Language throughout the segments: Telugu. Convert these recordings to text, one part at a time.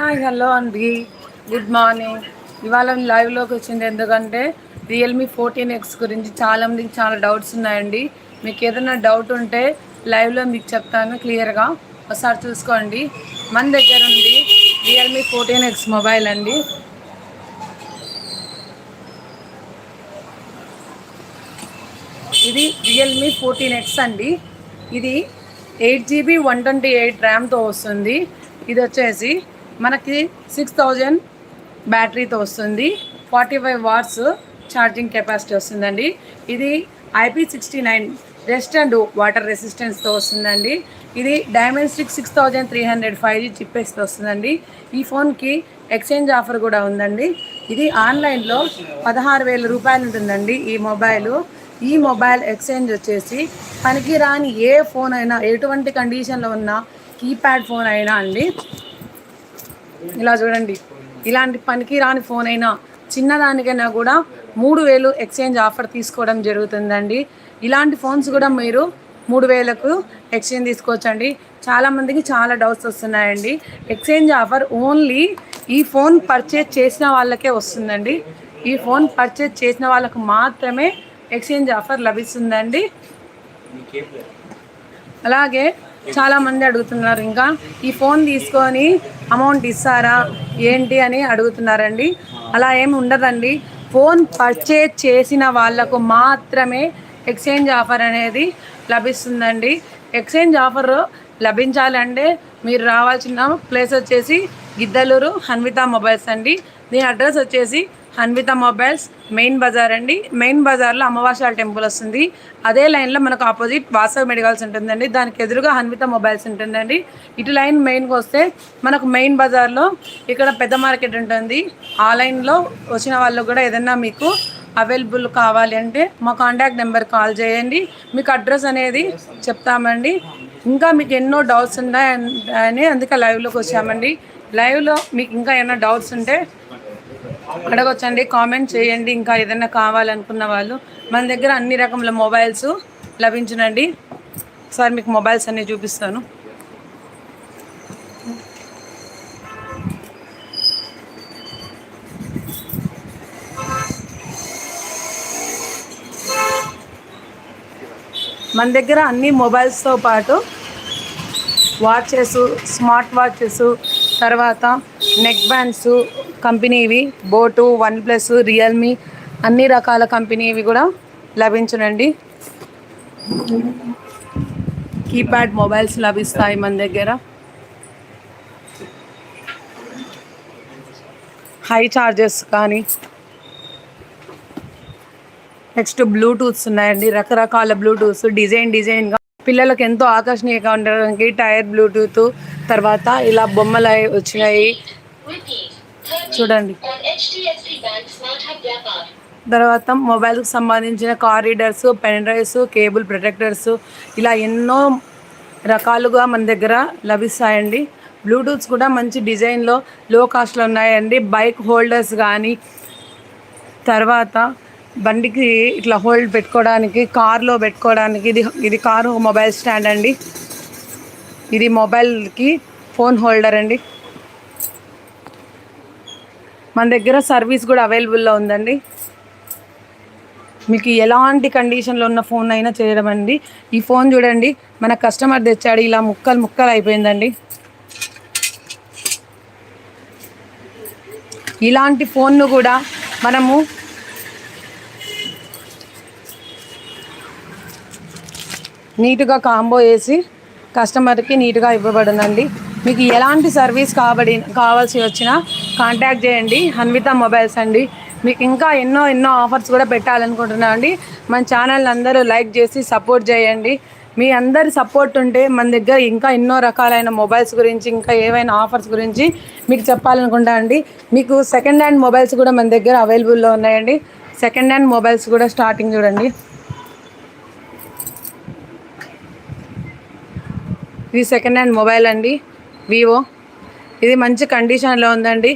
హాయ్ హలో అండి. గుడ్ మార్నింగ్ ఇవాళ లైవ్లోకి వచ్చింది ఎందుకంటే రియల్మీ ఫోర్టీన్ ఎక్స్ గురించి చాలా మందికి చాలా డౌట్స్ ఉన్నాయండి. మీకు ఏదైనా డౌట్ ఉంటే లైవ్లో మీకు చెప్తాను క్లియర్గా ఒకసారి చూసుకోండి. మన దగ్గర ఉంది రియల్మీ ఫోర్టీన్ ఎక్స్ మొబైల్ అండి. ఇది రియల్మీ ఫోర్టీన్ ఎక్స్ అండి. ఇది eight GB one twenty eight ర్యామ్తో వస్తుంది. ఇది వచ్చేసి మనకి సిక్స్ థౌజండ్ బ్యాటరీతో వస్తుంది. Forty five watts charging capacity వస్తుందండి. ఇది IP sixty nine dust and water రెసిస్టెన్స్తో వస్తుందండి. ఇది Dimensity six thousand three hundred five G చిప్పేస్తో వస్తుందండి. ఈ ఫోన్కి ఎక్స్చేంజ్ ఆఫర్ కూడా ఉందండి. ఇది ఆన్లైన్లో పదహారు వేల రూపాయలు ఉంటుందండి ఈ మొబైల్. ఈ మొబైల్ ఎక్స్చేంజ్ వచ్చేసి పనికిరాని ఏ ఫోన్ అయినా ఎటువంటి కండిషన్లో ఉన్న కీప్యాడ్ ఫోన్ అయినా అండి ఇలా చూడండి. ఇలాంటి పనికి రాని ఫోన్ అయినా చిన్నదానికైనా కూడా మూడు వేలు ఎక్స్చేంజ్ ఆఫర్ తీసుకోవడం జరుగుతుందండి. ఇలాంటి ఫోన్స్ కూడా మీరు మూడు వేలకు ఎక్స్చేంజ్ తీసుకోవచ్చండి. చాలామందికి చాలా డౌట్స్ వస్తున్నాయండి. ఎక్స్చేంజ్ ఆఫర్ ఓన్లీ ఈ ఫోన్ పర్చేజ్ చేసిన వాళ్ళకే వస్తుందండి. ఈ ఫోన్ పర్చేజ్ చేసిన వాళ్ళకు మాత్రమే ఎక్స్చేంజ్ ఆఫర్ లభిస్తుందండి. అలాగే చాలా మంది అడుగుతున్నారు ఇంకా ఈ ఫోన్ తీసుకొని అమౌంట్ ఇస్తారా? ఏంటి? అని అడుగుతున్నారండి. అలా ఏమి ఉండదండి. ఫోన్ పర్చేజ్ చేసిన వాళ్ళకు మాత్రమే ఎక్స్చేంజ్ ఆఫర్ అనేది లభిస్తుందండి. ఎక్స్చేంజ్ ఆఫర్ లభించాలంటే మీరు రావాల్సిన ప్లేస్ వచ్చేసి గిద్దలూరు హన్విత మొబైల్స్ అండి. దీని అడ్రస్ వచ్చేసి అన్విత మొబైల్స్ మెయిన్ బజార్ అండి. మెయిన్ బజార్లో అమ్మవాసాల టెంపుల్ వస్తుంది. అదే లైన్లో మనకు ఆపోజిట్ వాసవ్ మెడికల్స్ ఉంటుందండి దానికి ఎదురుగా అన్విత మొబైల్స్ ఉంటుందండి. ఇటు లైన్ మెయిన్కి వస్తే మనకు మెయిన్ బజార్లో ఇక్కడ పెద్ద మార్కెట్ ఉంటుంది. ఆ లైన్లో వచ్చిన వాళ్ళకు కూడా ఏదన్నా మీకు అవైలబుల్ కావాలి అంటే మా కాంటాక్ట్ నెంబర్ కాల్ చేయండి. మీకు అడ్రస్ అనేది చెప్తామండి. ఇంకా మీకు ఎన్నో డౌట్స్ ఉన్నాయని అందుకే లైవ్లోకి వచ్చామండి. లైవ్లో మీకు ఇంకా ఏమైనా డౌట్స్ ఉంటే అడగొచ్చండి కామెంట్ చేయండి ఇంకా ఏదైనా కావాలనుకున్న వాళ్ళు. మన దగ్గర అన్ని రకముల మొబైల్స్ లభించునండి. సార్ మీకు మొబైల్స్ అన్నీ చూపిస్తాను. మన దగ్గర అన్ని మొబైల్స్తో పాటు వాచెస్ స్మార్ట్ వాచెస్ తర్వాత నెక్ బ్యాండ్స్ కంపెనీవి బోటు వన్ ప్లస్ రియల్మీ అన్ని రకాల కంపెనీవి కూడా లభించునండి. కీప్యాడ్ మొబైల్స్ లభిస్తాయి మన దగ్గర. హై చార్జెస్ కానీ. నెక్స్ట్ బ్లూటూత్స్ ఉన్నాయండి. రకరకాల బ్లూటూత్స్ డిజైన్ డిజైన్గా. పిల్లలకు ఎంతో ఆకర్షణీయంగా ఉండడానికి టైర్ బ్లూటూత్ తర్వాత ఇలా బొమ్మలు వచ్చినాయి. చూడండి. తర్వాత మొబైల్కి సంబంధించిన card readers pen drives cable protectors ఇలా ఎన్నో రకాలుగా మన దగ్గర లభిస్తాయండి. బ్లూటూత్స్ కూడా మంచి డిజైన్లో లో కాస్ట్లో ఉన్నాయండి. బైక్ హోల్డర్స్ కానీ తర్వాత బండికి ఇట్లా హోల్డ్ పెట్టుకోవడానికి కార్లో పెట్టుకోవడానికి ఇది ఇది కారు మొబైల్ స్టాండ్ అండి. ఇది మొబైల్కి ఫోన్ హోల్డర్ అండి. మన దగ్గర సర్వీస్ కూడా అవైలబుల్లో ఉందండి. మీకు ఎలాంటి కండిషన్లో ఉన్న ఫోన్ అయినా చేయడం అండి. ఈ ఫోన్ చూడండి మన కస్టమర్ తెచ్చాడు ఇలా ముక్కలు ముక్కలు అయిపోయిందండి. ఇలాంటి ఫోన్ను కూడా మనము నీట్గా కాంబో వేసి కస్టమర్కి నీట్గా ఇవ్వబడునండి. మీకు ఎలాంటి సర్వీస్ కాబడి కావాల్సి వచ్చినా కాంటాక్ట్ చేయండి. హన్విత మొబైల్స్ అండి. మీకు ఇంకా ఎన్నో ఎన్నో ఆఫర్స్ కూడా పెట్టాలనుకుంటున్నాం అండి. మన ఛానల్ అందరూ లైక్ చేసి సపోర్ట్ చేయండి. మీ అందరి సపోర్ట్ ఉంటే మన దగ్గర ఇంకా ఎన్నో రకాలైన మొబైల్స్ గురించి ఇంకా ఏవైనా ఆఫర్స్ గురించి మీకు చెప్పాలనుకుంటా అండి. మీకు సెకండ్ హ్యాండ్ మొబైల్స్ కూడా మన దగ్గర అవైలబుల్లో ఉన్నాయండి. సెకండ్ హ్యాండ్ మొబైల్స్ కూడా స్టార్టింగ్ చూడండి. ఇది సెకండ్ హ్యాండ్ మొబైల్ అండి. వివో ఇది మంచి కండిషన్లో ఉందండి.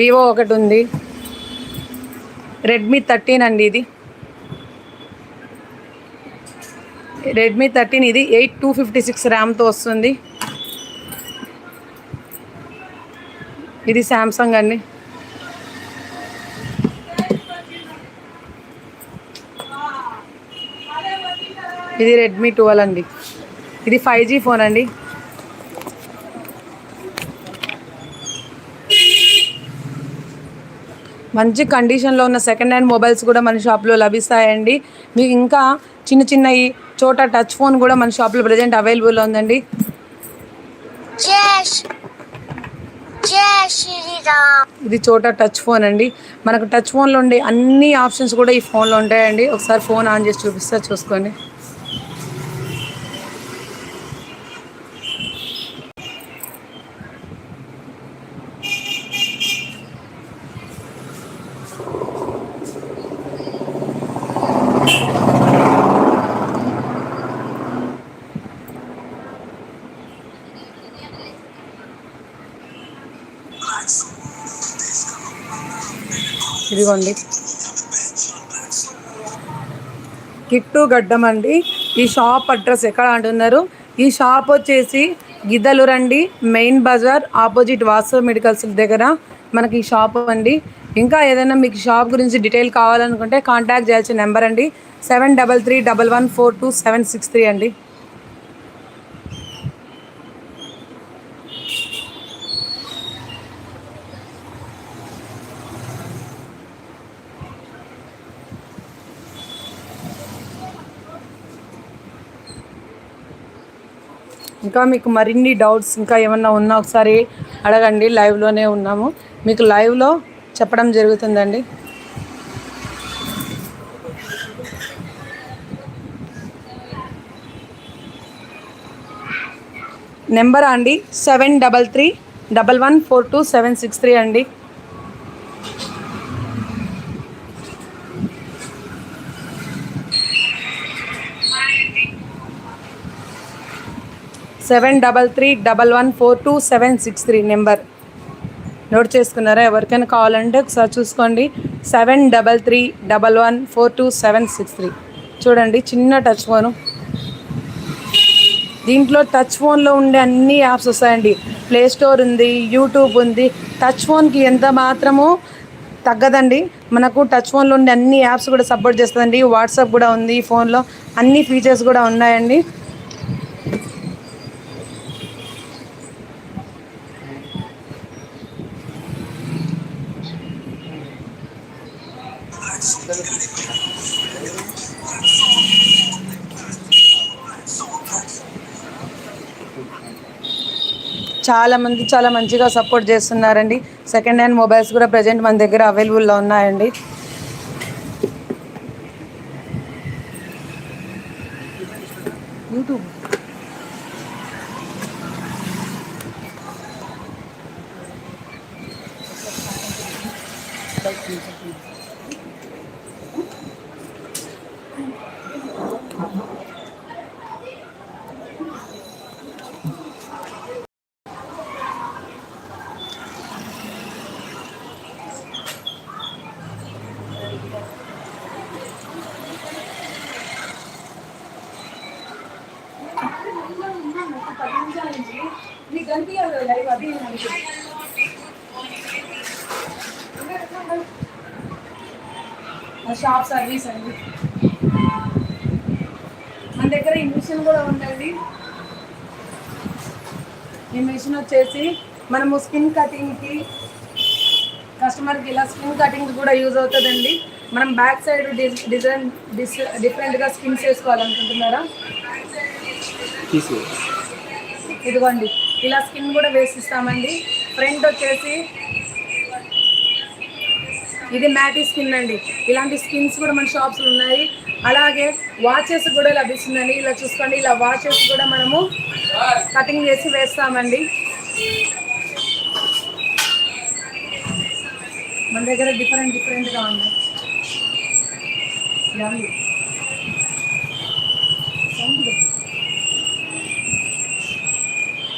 వివో ఒకటి ఉంది. రెడ్మీ థర్టీన్ అండి ఇది. రెడ్మీ థర్టీన్ ఇది ఎయిట్ టూ ఫిఫ్టీ సిక్స్ ర్యామ్తో వస్తుంది. ఇది శాంసంగ్ అండి. ఇది రెడ్మీ ట్వెల్వ్ అండి. ఇది ఫైవ్ జీ ఫోన్ అండి. మంచి కండిషన్లో ఉన్న సెకండ్ హ్యాండ్ మొబైల్స్ కూడా మన షాప్లో లభిస్తాయండి. మీకు ఇంకా చిన్న చిన్నవి చోట టచ్ ఫోన్ కూడా మన షాప్లో ప్రజెంట్ అవైలబుల్ ఉందండి. ఇది చోట టచ్ ఫోన్ అండి. మనకు టచ్ ఫోన్లో ఉండే అన్ని ఆప్షన్స్ కూడా ఈ ఫోన్లో ఉంటాయండి. ఒకసారి ఫోన్ ఆన్ చేసి చూపిస్తా చూసుకోండి. ఇదిగోండి. కిట్టు గడ్డం అండి. ఈ షాప్ అడ్రస్ ఎక్కడ అంటున్నారు? ఈ షాప్ వచ్చేసి గిద్దలు రండి మెయిన్ బజార్ ఆపోజిట్ వాసు మెడికల్స్ దగ్గర మనకి ఈ షాప్ అండి. ఇంకా ఏదైనా మీకు షాప్ గురించి డీటెయిల్ కావాలనుకుంటే కాంటాక్ట్ చేయాల్సిన నెంబర్ అండి. Seven double three double one four two seven six three అండి. ఇంకా మీకు మరిన్ని డౌట్స్ ఇంకా ఏమన్నా ఉన్నా ఒకసారి అడగండి. లైవ్లోనే ఉన్నాము. మీకు లైవ్లో చెప్పడం జరుగుతుందండి. నెంబర్ అండి? Seven double three double one four two seven six three అండి. Seven double three double one four two seven six three number. Note చేసుకున్నారా? ఎవరికైనా కావాలంటే ఒకసారి చూసుకోండి. Seven double three double one four two seven six three. చూడండి చిన్న టచ్ ఫోను. దీంట్లో టచ్ ఫోన్లో ఉండే అన్ని యాప్స్ వస్తాయండి. ప్లే స్టోర్ ఉంది యూట్యూబ్ ఉంది. టచ్ ఫోన్కి ఎంత మాత్రమో తగ్గదండి. మనకు టచ్ ఫోన్లో ఉండే అన్ని యాప్స్ కూడా సపోర్ట్ చేస్తుందండి. వాట్సాప్ కూడా ఉంది ఈ ఫోన్లో. అన్ని ఫీచర్స్ కూడా ఉన్నాయండి. చాలా మంది చాలా మంచిగా సపోర్ట్ చేస్తున్నారండి. సెకండ్ హ్యాండ్ మొబైల్స్ కూడా ప్రజెంట్ మన దగ్గర అవైలబుల్లో ఉన్నాయండి. యూట్యూబ్ షాప్ సర్వీస్ అండి. మన దగ్గర ఈ మిషన్ కూడా ఉందండి. ఈ మిషన్ వచ్చేసి మనము స్కిన్ కటింగ్కి కస్టమర్కి ఇలా స్కిన్ కటింగ్ కూడా యూజ్ అవుతుందండి. మనం బ్యాక్ సైడ్ డిజైన్ డిస్ డిఫరెంట్గా స్కిన్స్ వేసుకోవాలనుకుంటున్నారా ఇదిగోండి. ఇలా స్కిన్ కూడా వేసిస్తామండి. ఫ్రంట్ వచ్చేసి ఇది మ్యాటీ స్కిన్ అండి. ఇలాంటి స్కిన్స్ కూడా మన షాప్స్లో ఉన్నాయి. అలాగే వాచెస్ కూడా లభిస్తుందండి. ఇలా చూసుకోండి. ఇలా వాచెస్ కూడా మనము కటింగ్ చేసి వేస్తామండి. మన దగ్గర డిఫరెంట్ డిఫరెంట్గా ఉన్నాయి.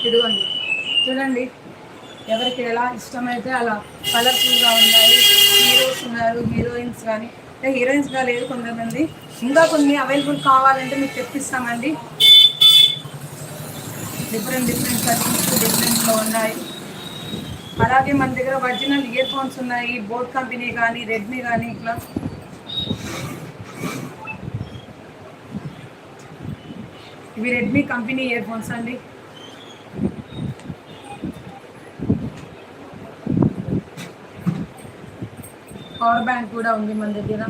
ఇదిగోండి. చూడండి. ఎవరికి ఎలా ఇష్టమైతే అలా కలర్ఫుల్గా ఉన్నాయి. హీరోస్ ఉన్నారు హీరోయిన్స్ కానీ. హీరోయిన్స్గా లేదు కొంతమంది. ఇంకా కొన్ని అవైలబుల్ కావాలంటే మీకు తెప్పిస్తామండి. డిఫరెంట్ డిఫరెంట్ కటింగ్స్ డిఫరెంట్లో ఉన్నాయి. అలాగే మన దగ్గర ఒరిజినల్ ఇయర్ ఫోన్స్ ఉన్నాయి. బోట్ కంపెనీ కానీ రెడ్మీ కానీ ఇట్లా. ఇవి రెడ్మీ కంపెనీ ఇయర్ ఫోన్స్ అండి. పవర్ బ్యాంక్ కూడా ఉంది మన దగ్గర.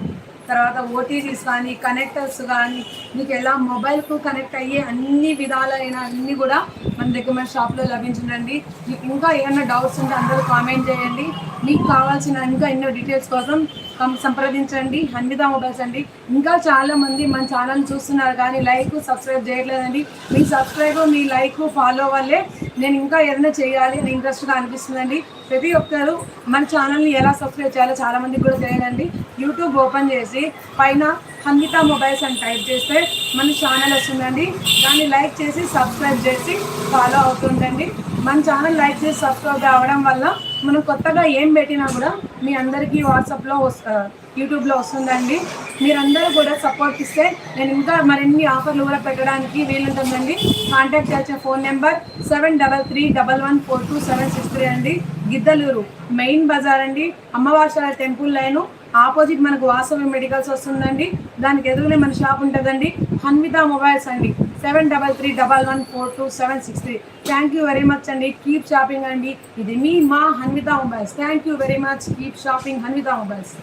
తర్వాత ఓటీజీస్ కానీ కనెక్టర్స్ కానీ మీకు ఎలా మొబైల్కు కనెక్ట్ అయ్యే అన్ని విధాలైన అన్ని కూడా మన దగ్గర మన షాప్లో లభించండి మీకు ఇంకా ఏమైనా డౌట్స్ ఉంటే అందరూ కామెంట్ చేయండి. మీకు కావాల్సిన ఇంకా ఎన్నో డీటెయిల్స్ కోసం సంప్రదించండి. హన్విదా మొబైల్స్ అండి. ఇంకా చాలామంది మన ఛానల్ చూస్తున్నారు కానీ లైక్ సబ్స్క్రైబ్ చేయట్లేదండి. మీ సబ్స్క్రైబ్ మీ లైక్ ఫాలో వల్లే నేను ఇంకా ఏదైనా చేయాలి అని ఇంట్రెస్ట్గా అనిపిస్తుందండి. ప్రతి ఒక్కరు మన ఛానల్ని ఎలా సబ్స్క్రైబ్ చేయాలో చాలా మందికి కూడా తెలియదండి. యూట్యూబ్ ఓపెన్ చేసి పైన హన్విత మొబైల్స్ అని టైప్ చేస్తే మన ఛానల్ వస్తుందండి. దాన్ని లైక్ చేసి సబ్స్క్రైబ్ చేసి ఫాలో అవుతుండండి మన ఛానల్ లైక్ చేసి సబ్స్క్రైబ్ అవ్వడం వల్ల మనం కొత్తగా ఏం పెట్టినా కూడా మీ అందరికీ వాట్సాప్లో యూట్యూబ్లో వస్తుందండి. మీరందరూ కూడా సపోర్ట్ ఇస్తే నేను ఇంకా మరిన్ని ఆఫర్లు కూడా పెట్టడానికి వీలుంటుందండి. కాంటాక్ట్ చేసే phone number seven double three double one four two seven six three అండి. గిద్దలూరు మెయిన్ బజార్ అండి. అమ్మవాసాల టెంపుల్ లైను. ఆపోజిట్ మనకు వాసవి మెడికల్స్ వస్తుందండి. దానికి ఎదురులే మన షాప్ ఉంటుందండి. హన్విత మొబైల్స్ అండి. Seven double three double one four two seven six three. Thank you very much అండి. కీప్ షాపింగ్ అండి. ఇది మీ మా Hanvitha mobiles. Thank you very much keep shopping Hanvitha mobiles.